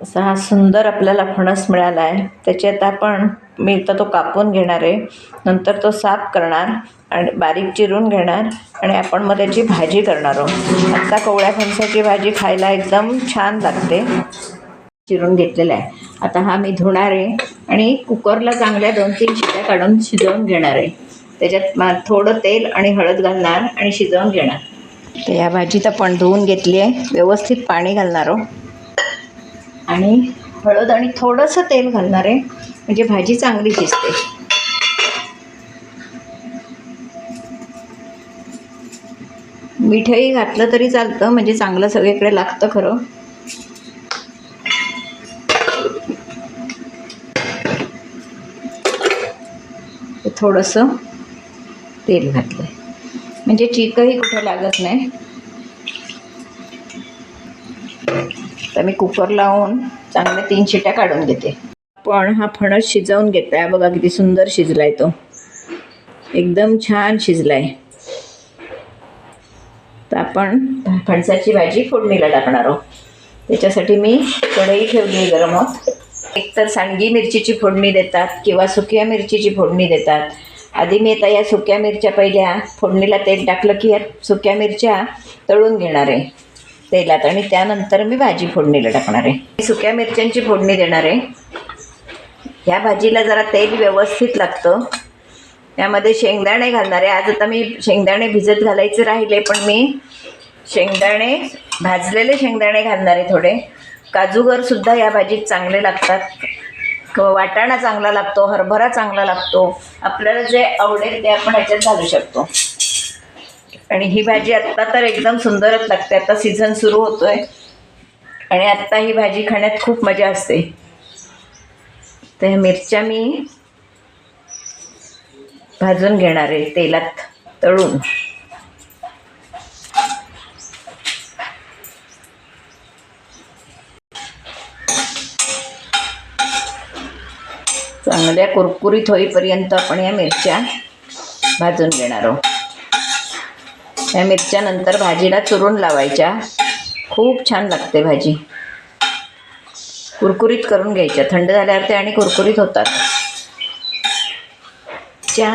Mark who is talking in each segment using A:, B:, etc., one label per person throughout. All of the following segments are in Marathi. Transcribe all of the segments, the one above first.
A: असा हा सुंदर आपल्याला फणस मिळाला आहे त्याच्यात आपण मी तर तो कापून घेणार आहे. नंतर तो साफ करणार आणि बारीक चिरून घेणार आणि आपण मग त्याची भाजी करणार आहोत. आत्ता कोवळ्या फणसाची भाजी खायला एकदम छान लागते. चिरून घेतलेला आहे. आता हा मी धुणार आहे आणि कुकरला चांगल्या दोन तीन शिट्या काढून शिजवून घेणार आहे. त्याच्यात थोडं तेल आणि हळद घालणार आणि शिजवून घेणार. तर या भाजीत आपण धुवून घेतली आहे. व्यवस्थित पाणी घालणार आहोत. आणि हळद आणि थोडंसं तेल घालणार आहे. म्हणजे भाजी चांगली शिजते मिठही घातलं तरी चालतं म्हणजे चांगलं सगळीकडे लागतं खरं. थोडंसं तेल घातलं म्हणजे चिकही कुठे लागत नाही. तर मी कुकर लावून चांगल्या तीन शिट्या काढून घेते. पण हा फणस शिजवून घेतला बघा किती सुंदर शिजलाय तो. एकदम छान शिजलाय. तर आपण फणसाची भाजी फोडणीला टाकणार आहोत. त्याच्यासाठी मी कढई ठेवली गरम होत. एकतर सांडगी मिरचीची फोडणी देतात किंवा सुक्या मिरचीची फोडणी देतात. आधी मी आता या सुक्या मिरच्या पहिल्या फोडणीला तेल टाकलं की या सुक्या मिरच्या तळून घेणार आहे. तेलात आणि त्यानंतर मी भाजी फोडणीला टाकणार आहे. मी सुक्या मिरच्यांची फोडणी देणार आहे. ह्या भाजीला जरा तेल व्यवस्थित लागतं. यामध्ये शेंगदाणे घालणार आहे. आज आता मी शेंगदाणे भिजत घालायचे राहिले पण मी शेंगदाणे भाजलेले शेंगदाणे घालणार आहे थोडे. काजूगरसुद्धा या भाजीत चांगले लागतात. वाटाणा चांगला लागतो हरभरा चांगला लागतो. आपल्याला जे आवडेल ते आपण ह्याच्यात घालू शकतो. आणि ही भाजी आत्ता तर एकदम सुंदरच लागते. आता सीझन सुरू होतो आहे आणि आत्ता ही भाजी खाण्यात खूप मजा असते. तर ह्या मिरच्या मी भाजून घेणार आहे तेलात तळून. चांगल्या कुरकुरीत होईपर्यंत आपण या मिरच्या भाजून घेणार आहोत. या मिरच्या नंतर भाजीला चुरून लावायच्या. खूप छान लागते भाजी. कुरकुरीत करून घ्यायच्या. थंड झाल्यावर ते आणि कुरकुरीत होतात. च्या.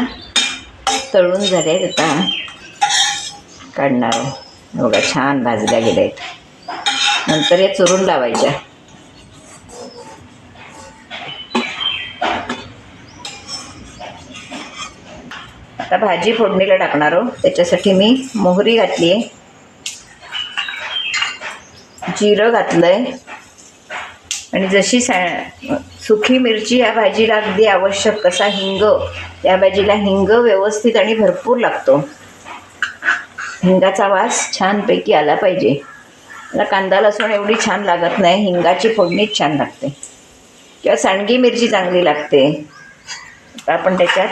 A: तळून झाल्या आता. काढणार बघा छान भाजल्या गेल्या आहेत नंतर या चुरून लावायच्या. आता भाजी फोडणीला टाकणार आहो. त्याच्यासाठी मी मोहरी घातली आहे. जिरं घातलं आहे आणि जशी सा सुखी मिरची या भाजीला अगदी आवश्यक कसा हिंग या भाजीला हिंग व्यवस्थित आणि भरपूर लागतो. हिंगाचा वास छानपैकी आला पाहिजे. मला कांदा लसूण एवढी छान लागत नाही. हिंगाची फोडणीच छान लागते. किंवा सांडगी मिरची चांगली लागते. आपण त्याच्यात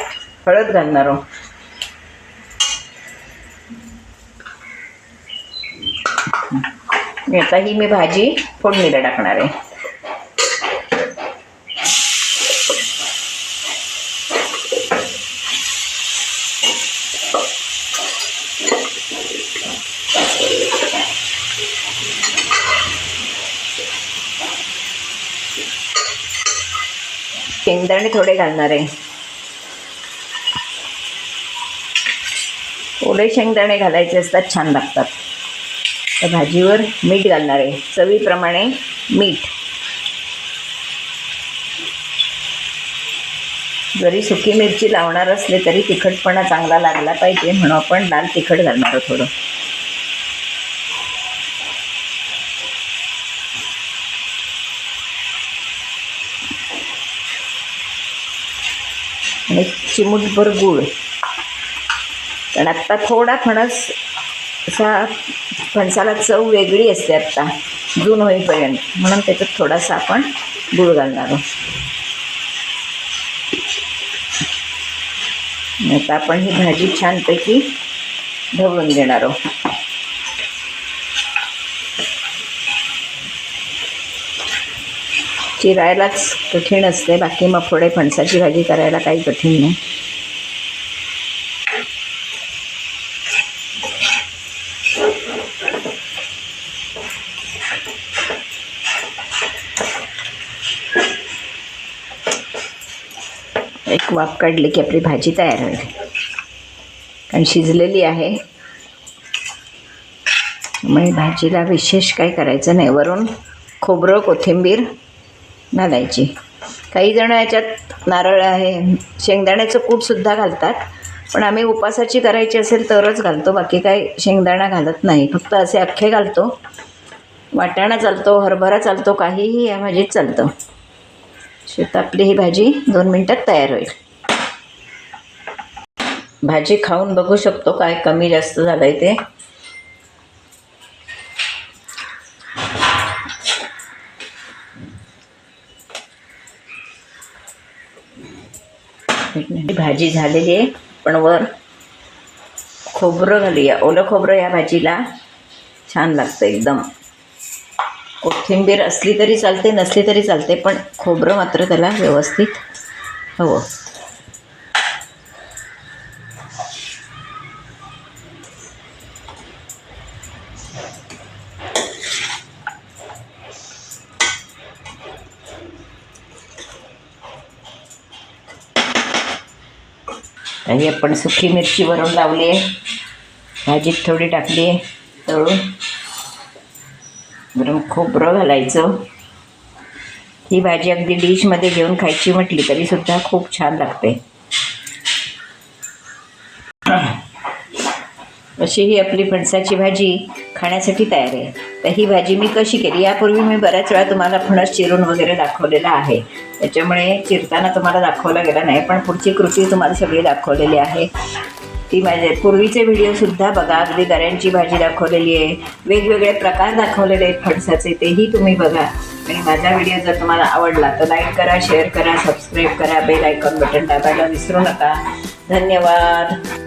A: हळद घालणार आहोत आणि आता ही मी भाजी फोडणीला टाकणार आहे. शेंगदाणे थोडे घालणार आहे. ओले शेंगदाणे घालायचे असतात छान लागतात. त्या भाजीवर मीठ घालणार आहे. चवीप्रमाणे मीठ. जरी सुकी मिरची लावणार असले तरी तिखटपणा चांगला लागला पाहिजे म्हणून आपण लाल तिखट घालणार आहोत थोडं. आणि चिमूटभर गूळ. कारण आत्ता थोडा फणस असा फणसाला चव वेगळी असते आत्ता जून होईपर्यंत. म्हणून त्याच्यात थोडासा आपण गूळ घालणार आहोत. आता आपण ही भाजी छानपैकी ढवळून घेणार आहोत. चिरायलाच कठीण असते बाकी मग पुढे फणसाची भाजी करायला काही कठीण नाही. एक वाफ काढली की आपली भाजी तयार होईल. कारण शिजलेली आहे. त्यामुळे भाजीला विशेष काय करायचं नाही. वरून खोबरं कोथिंबीर घालायची. काही जण याच्यात नारळ आहे शेंगदाण्याचं कूटसुद्धा घालतात. पण आम्ही उपासाची करायची असेल तरच घालतो बाकी काही शेंगदाणा घालत नाही. फक्त असे अख्खे घालतो. वाटाणा चालतो हरभरा चालतो काहीही या भाजीत चालतं. शेत आपली ही भाजी दोन मिनटात तयार होईल. भाजी खाऊन बघू शकतो काय कमी जास्त झालं आहे ते भाजी झालेली आहे. पण वर खोबरं घालूया. ओलं खोबरं या भाजीला छान लागतं एकदम. कोथिंबीर असली तरी चालते नसली तरी चालते पण खोबरं मात्र त्याला व्यवस्थित हवं. हे आपण सुकी मिरची वरून लावली आहे. भाजीत थोडी टाकली आहे तळून. गरम खोबरं घालायचं. ही भाजी अगदी डिशमध्ये घेऊन खायची म्हटली तरीसुद्धा खूप छान लागते. अशी ही आपली फणसाची भाजी खाण्यासाठी तयार आहे. तर ही भाजी मी कशी केली? यापूर्वी मी बऱ्याच वेळा तुम्हाला फणस चिरून वगैरे दाखवलेला आहे. त्याच्यामुळे चिरताना तुम्हाला दाखवला गेला नाही पण पुढची कृती तुम्हाला सगळी दाखवलेली आहे. ती माझे पूर्वीचे व्हिडिओसुद्धा बघा अगदी गऱ्यांची भाजी दाखवलेली आहे. वेगवेगळे प्रकार दाखवलेले आहेत फणसाचे तेही तुम्ही बघा. आणि माझा व्हिडिओ जर तुम्हाला आवडला तर लाईक करा शेअर करा सबस्क्राईब करा बेल आयकॉन बटन दाबायला विसरू नका. धन्यवाद.